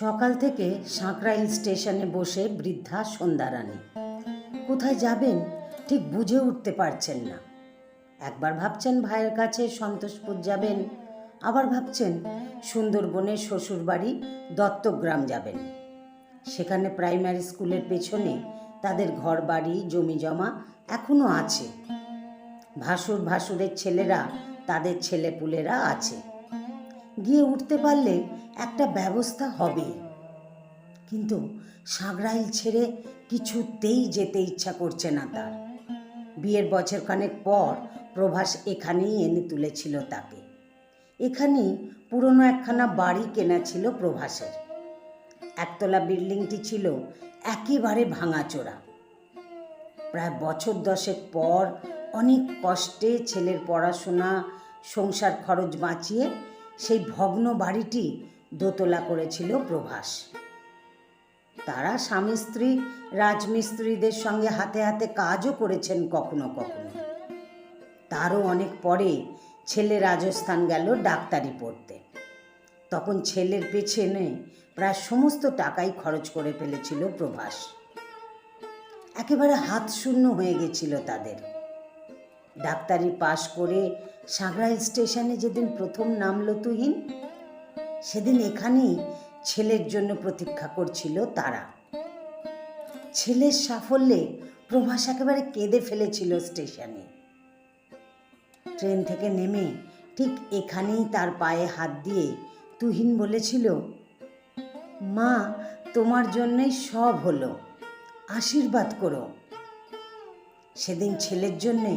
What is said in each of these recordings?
সকাল থেকে সাঁকরাইল স্টেশনে বসে বৃদ্ধা সন্ধ্যারানী। কোথায় যাবেন? ঠিক বুঝে উঠতে পারছেন না। একবার ভাবছেন ভাইয়ের কাছে সন্তোষপুর যাবেন, আবার ভাবছেন সুন্দরবনে শ্বশুরবাড়ি দত্তগ্রাম যাবেন। সেখানে প্রাইমারি স্কুলের পেছনে তাদের ঘর বাড়ি জমি জমা এখনও আছে। ভাসুর ভাসুরের ছেলেরা, তাদের ছেলেপুলেরা আছে। গিয়ে উঠতে পারলে একটা ব্যবস্থা হবে। কিন্তু সাগরাইল ছেড়ে কিছুতেই যেতে ইচ্ছা করছে না তার। বিয়ের বছরখানেক পর প্রভাস এখানেই এনে তুলেছিল তাকে। এখানেই পুরনো একখানা বাড়ি কেনা ছিল প্রভাসের। একতলা বিল্ডিংটি ছিল একেবারে ভাঙাচোরা। প্রায় বছর দশেক পর অনেক কষ্টে ছেলের পড়াশোনা, সংসার খরচ বাঁচিয়ে সেই ভগ্ন বাড়িটি দোতলা করেছিল প্রভাস। তারা স্বামী স্ত্রী, রাজমিস্ত্রিদের সঙ্গে হাতে হাতে কাজও করেছেন কখনো কখনো। তারও অনেক পরে ছেলে রাজস্থান গেল ডাক্তারি পড়তে। তখন ছেলের পেছনে প্রায় সমস্ত টাকাই খরচ করে ফেলেছিল প্রভাস। একেবারে হাত শূন্য হয়ে গেছিল তাদের। ডাক্তারি পাশ করে সাগরাইল স্টেশনে যেদিন প্রথম নামলো তুহিন সেদিন এখানেই ছেলের জন্য প্রতীক্ষা করছিল তারা। ছেলের সাফল্যে প্রভাস একেবারে কেঁদে ফেলেছিল স্টেশনে। ট্রেন থেকে নেমে ঠিক এখানেই তার পায়ে হাত দিয়ে তুহিন বলেছিল, মা, তোমার জন্যই সব হলো, আশীর্বাদ করো। সেদিন ছেলের জন্যে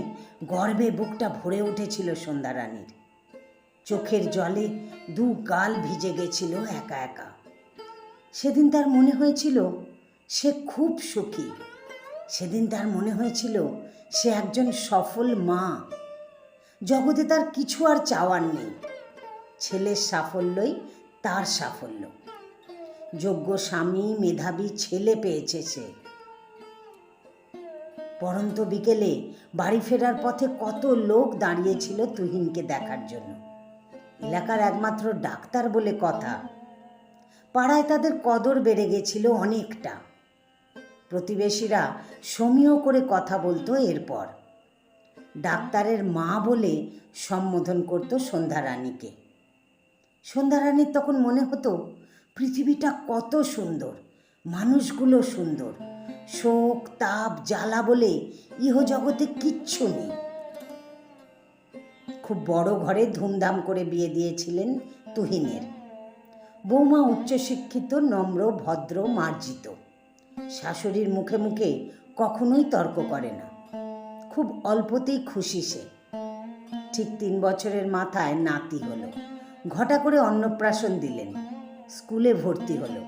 গর্বে বুকটা ভরে উঠেছিল সন্ধ্যারানীর চোখের জলে দু গাল ভিজে গেছিল একা একা। সেদিন তার মনে হয়েছিল সে খুব সুখী। সেদিন তার মনে হয়েছিল সে একজন সফল মা। জগতে তার কিছু আর চাওয়ার নেই। ছেলের সাফল্যই তার সাফল্য। যোগ্য স্বামী, মেধাবী ছেলে পেয়েছে সে। পরন্ত বিকেলে বাড়ি ফেরার পথে কত লোক দাঁড়িয়েছিল তুহিনকে দেখার জন্য। এলাকার একমাত্র ডাক্তার বলে কথা। পাড়ায় তাদের কদর বেড়ে গেছিল অনেকটা। প্রতিবেশীরা সমীহ করে কথা বলতো এরপর। ডাক্তারের মা বলে সম্বোধন করত সন্ধ্যারানীকে। সন্ধ্যারানীর তখন মনে হতো, পৃথিবীটা কত সুন্দর, মানুষগুলো সুন্দর, শোক, তাপ, জ্বালা বলে ইহজগতে কিচ্ছু নেই। খুব বড় ঘরে ধুমধাম করে বিয়ে দিয়েছিলেন তুহিনের। বৌমা উচ্চশিক্ষিত, নম্র, ভদ্র, মার্জিত। শাশুড়ির মুখে মুখে কখনোই তর্ক করে না। খুব অল্পতেই খুশি সে। ঠিক তিন বছরের মাথায় নাতি হলো। ঘটা করে অন্নপ্রাশন দিলেন। স্কুলে ভর্তি হলো।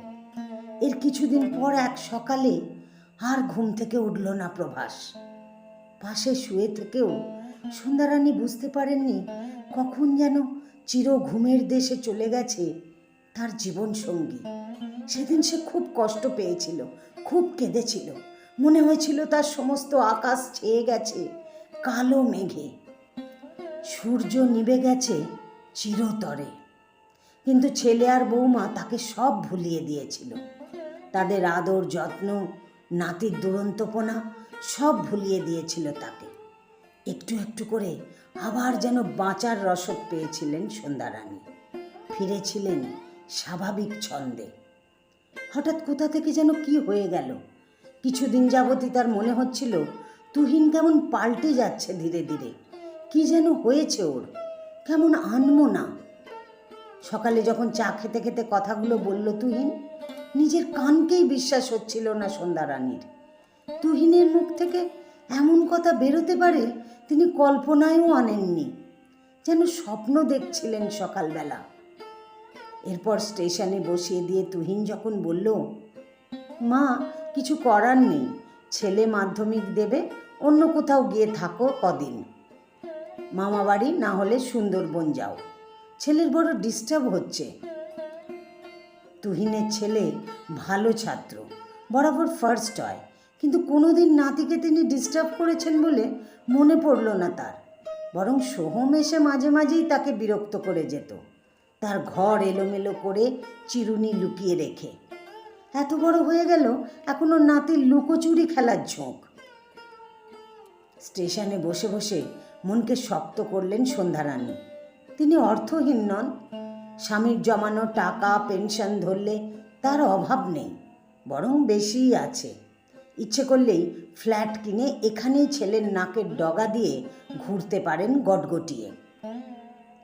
এর কিছুদিন পর এক সকালে আর ঘুম থেকে উঠল না প্রভাস। পাশে শুয়ে থেকেও সন্ধ্যারানী বুঝতে পারেননি কখন যেন চির ঘুমের দেশে চলে গেছে তার জীবন সঙ্গী সেদিন সে খুব কষ্ট পেয়েছিল, খুব কেঁদেছিল। মনে হয়েছিল তার সমস্ত আকাশ ছেয়ে গেছে, কালো মেঘে। সূর্য নিভে গেছে চিরতরে। কিন্তু ছেলে আর বৌমা তাকে সব ভুলিয়ে দিয়েছিল। তাদের আদর, যত্ন, নাতির দুরন্তপনা সব ভুলিয়ে দিয়েছিল তাকে। একটু একটু করে আবার যেন বাঁচার রসদ পেয়েছিলেন সন্ধ্যারানী। ফিরেছিলেন স্বাভাবিক ছন্দে। হঠাৎ কোথা থেকে যেন কি হয়ে গেল? কিছুদিন যাবতই তার মনে হচ্ছিল তুহিন কেমন পাল্টে যাচ্ছে ধীরে ধীরে। কি যেন হয়েছে ওর? কেমন আনমো না সকালে যখন চা খেতে খেতে কথাগুলো বলল তুহিন, নিজের কানকেই বিশ্বাস হচ্ছিল না সন্ধ্যারানীর। তুহিনের মুখ থেকে এমন কথা বেরোতে পারে তিনি কল্পনায়ও আনেননি, যেন স্বপ্ন দেখছিলেন সকালবেলা। এরপর স্টেশনে বসিয়ে দিয়ে তুহিন যখন বলল, মা, কিছু করার নেই, ছেলে মাধ্যমিক দেবে, অন্য কোথাও গিয়ে থাকো কদিন। মামা বাড়ি না হলে সুন্দরবন যাও, ছেলের বড় ডিস্টার্ব হচ্ছে। তুহিনের ছেলে ভালো ছাত্র, বরাবর ফার্স্ট হয় কিন্তু কোনোদিন নাতিকে তিনি ডিস্টার্ব করেছেন বলে মনে পড়ল না তার। বরং সোহম এসে মাঝে মাঝেই তাকে বিরক্ত করে যেত। তার ঘর এলোমেলো করে চিরুনি লুকিয়ে রেখে। এত বড় হয়ে গেল এখনও নাতির লুকোচুরি খেলার ঝোঁক। স্টেশনে বসে বসে মনকে শক্ত করলেন সন্ধ্যারানী। তিনি অর্থহীন নন। স্বামীর জমানো টাকা, পেনশন ধরলে তার অভাব নেই, বরং বেশিই আছে। ইচ্ছে করলেই ফ্ল্যাট কিনে এখানেই ছেলের নাকের ডগা দিয়ে ঘুরতে পারেন গটগটিয়ে।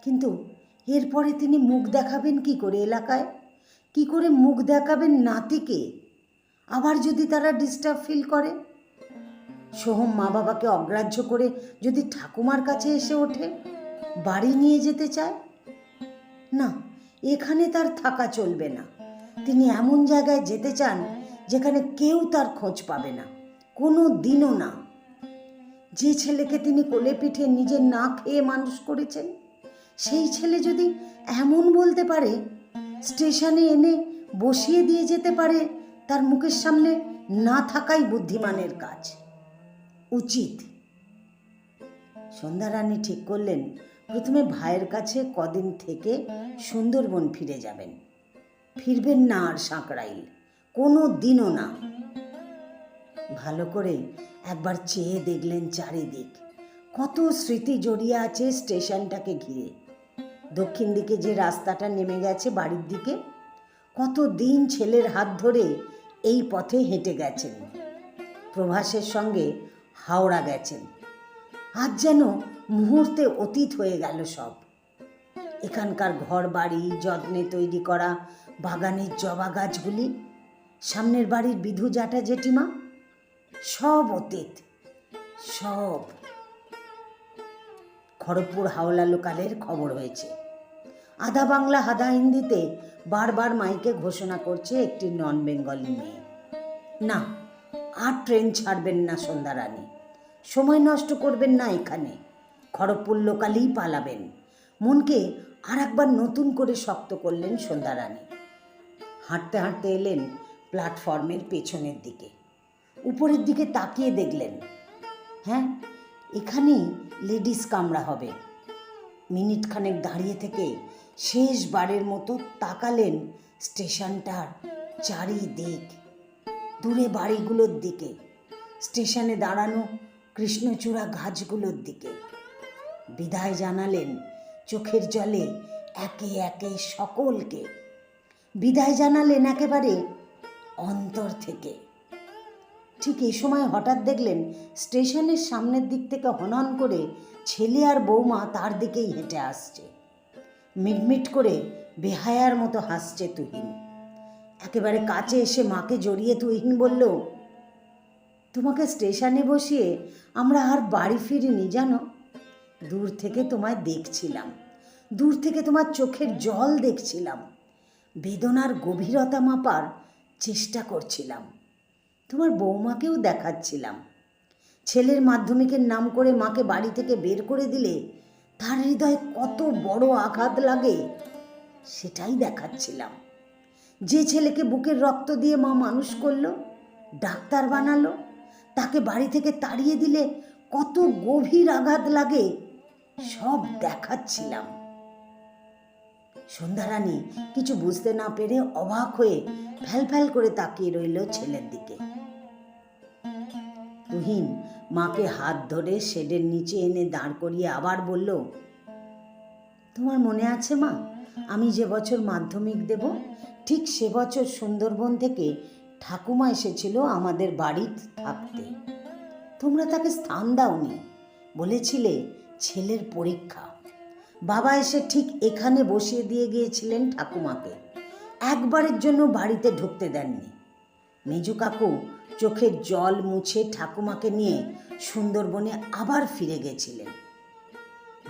কিন্তু এরপরে তিনি মুখ দেখাবেন কি করে এলাকায়? কি করে মুখ দেখাবেন নাতিকে? আবার যদি তারা ডিস্টার্ব ফিল করে? সোহম মা বাবাকে অগ্রাহ্য করে যদি ঠাকুমার কাছে এসে ওঠে? বাড়ি নিয়ে যেতে চায়? না, এখানে তার থাকা চলবে না। তিনি এমন জায়গায় যেতে চান যেখানে কেউ তার খোঁজ পাবে না, কোনো দিনও না। যে ছেলেকে তিনি কোলে পিঠে নিজে না খেয়ে মানুষ করেছেন, সেই ছেলে যদি এমন বলতে পারে, স্টেশনে এনে বসিয়ে দিয়ে যেতে পারে, তার মুখের সামনে না থাকাই বুদ্ধিমানের কাজ। উচিত। সন্ধ্যারানী ঠিক করলেন, প্রথমে ভাইয়ের কাছে কদিন থেকে সুন্দরবন ফিরে যাবেন। ফিরবেন না আর সাঁকড়াইল। কোনো দিনও না। ভালো করে একবার চেয়ে দেখলেন চারিদিক। কত স্মৃতি জড়িয়ে আছে স্টেশনটাকে ঘিরে। দক্ষিণ দিকে যে রাস্তাটা নেমে গেছে বাড়ির দিকে, কত দিন ছেলের হাত ধরে এই পথে হেঁটে গেছেন। প্রভাসের সঙ্গে হাওড়া গেছেন। আজ যেন মুহূর্তে অতীত হয়ে গেল সব। এখানকার ঘর বাড়ি যত্নে তৈরি করা বাগানের জবা গাছগুলি সামনের বাড়ির বিধু জাটা জেঠিমা, সব অতীত, সব। খড়গপুর হাওলা লোকালের খবর হয়েছে। আধা বাংলা, আধা হিন্দিতে বারবার মাইকে ঘোষণা করছে একটি নন বেঙ্গলি মেয়ে। না, আর ট্রেন ছাড়বেন না সন্ধ্যারানী। সময় নষ্ট করবেন না এখানে। খড়গপুর লোকালেই পালাবেন। মনকে আর একবার নতুন করে শক্ত করলেন সন্ধ্যারানী। হাঁটতে হাঁটতে এলেন প্ল্যাটফর্মের পেছনের দিকে। উপরের দিকে তাকিয়ে দেখলেন। হ্যাঁ এখানেই লেডিস কামরা হবে। মিনিট খানেক দাঁড়িয়ে থেকে শেষবারের মতো তাকালেন স্টেশনটার চারিদিক। দূরে বাড়িগুলোর দিকে। স্টেশনে দাঁড়ানো কৃষ্ণচূড়া গাছগুলোর দিকে। বিদায় জানালেন চোখের জলে একে একে সকলকে। বিদায় জানালেন একেবারে অন্তর থেকে। ঠিক এই সময় হঠাৎ দেখলেন স্টেশনের সামনের দিক থেকে হনন করে ছেলে আর বৌমা তার দিকেই হেঁটে আসছে। মিটমিট করে বেহায়ার মতো হাসছে তুহিন। একেবারে কাছে এসে মাকে জড়িয়ে তুহিন বলল, তোমাকে স্টেশনে বসিয়ে আমরা আর বাড়ি ফিরিনি জানো? দূর থেকে তোমায় দেখছিলাম। দূর থেকে তোমার চোখের জল দেখছিলাম। বেদনার গভীরতা মাপার চেষ্টা করছিলাম। তোমার বৌমাকেও দেখাচ্ছিলাম। ছেলের মাধ্যমিকের নাম করে মাকে বাড়ি থেকে বের করে দিলে তার হৃদয়ে কত বড় আঘাত লাগে সেটাই দেখাচ্ছিলাম। যে ছেলেকে বুকের রক্ত দিয়ে মা মানুষ করল, ডাক্তার বানালো, তাকে বাড়ি থেকে তাড়িয়ে দিলে কত গভীর আঘাত লাগে, সব দেখাচ্ছিলাম। সন্ধ্যারানী কিছু বুঝতে না পেরে অবাক হয়ে ফ্যাল ফ্যাল করে তাকিয়ে রইল ছেলের দিকে। তুহিন মাকে হাত ধরে শেডের নিচে এনে দাঁড় করিয়ে আবার বলল, তোমার মনে আছে মা? আমি যে বছর মাধ্যমিক দেব, ঠিক সে বছর সুন্দরবন থেকে ঠাকুমা এসেছিল আমাদের বাড়ি থাকতে। তোমরা তাকে স্থান দাওনি, বলেছিলে ছেলের পরীক্ষা। বাবা এসে ঠিক এখানে বসিয়ে দিয়ে গিয়েছিলেন ঠাকুমাকে। একবারের জন্য বাড়িতে ঢুকতে দেননি। মেজু কাকু চোখের জল মুছে ঠাকুমাকে নিয়ে সুন্দরবনে আবার ফিরে গেছিলেন।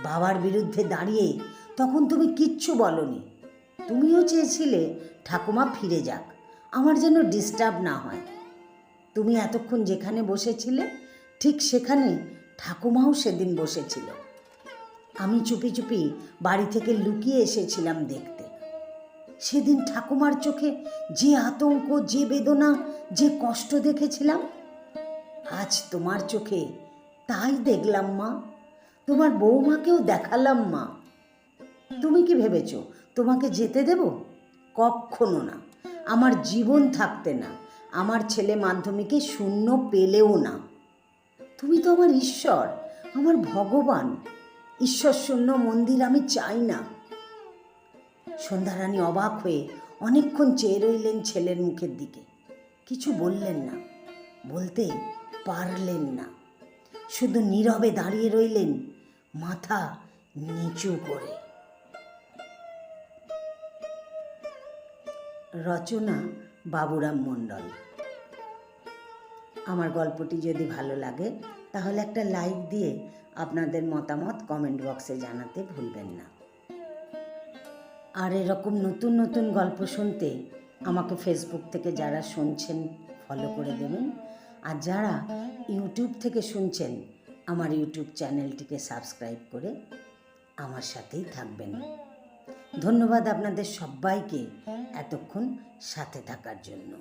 বাবার বিরুদ্ধে দাঁড়িয়ে তখন তুমি কিচ্ছু বলনি। তুমিও চেয়েছিলে ঠাকুমা ফিরে যাক, আমার যেন ডিস্টার্ব না হয়। তুমি এতক্ষণ যেখানে বসেছিলে, ঠিক সেখানে ঠাকুমাও সেদিন বসেছিল। আমি চুপি চুপি বাড়ি থেকে লুকিয়ে এসেছিলাম দেখতে। সেদিন ঠাকুমার চোখে যে আতঙ্ক, যে বেদনা, যে কষ্ট দেখেছিলাম, আজ তোমার চোখে তাই দেখলাম মা। তোমার বৌমাকেও দেখালাম মা। তুমি কি ভেবেছ, তোমাকে যেতে দেব? কখনো না। আমার জীবন থাকতে না। আমার ছেলে মাধ্যমিকে শূন্য পেলেও না। তুমি তো আমার ঈশ্বর, আমার ভগবান। ঈশ্বর শূন্য মন্দির আমি চাই না। সন্ধ্যারানী অবাক হয়ে অনেকক্ষণ চেয়ে রইলেন ছেলের মুখের দিকে। কিছু বললেন না, বলতে পারলেন না। শুধু নীরবে দাঁড়িয়ে রইলেন মাথা নিচু করে। রচনা বাবুরাম মণ্ডল। আমার গল্পটি যদি ভালো লাগে, তাহলে একটা লাইক দিয়ে আপনাদের মতামত কমেন্ট বক্সে জানাতে ভুলবেন না। আর এরকম নতুন নতুন গল্প শুনতে আমাকে ফেসবুক থেকে যারা শুনছেন ফলো করে দেবেন। আর যারা ইউটিউব থেকে শুনছেন, আমার ইউটিউব চ্যানেলটিকে সাবস্ক্রাইব করে আমার সাথেই থাকবেন। ধন্যবাদ আপনাদের সবাইকে এতক্ষণ সাথে থাকার জন্য।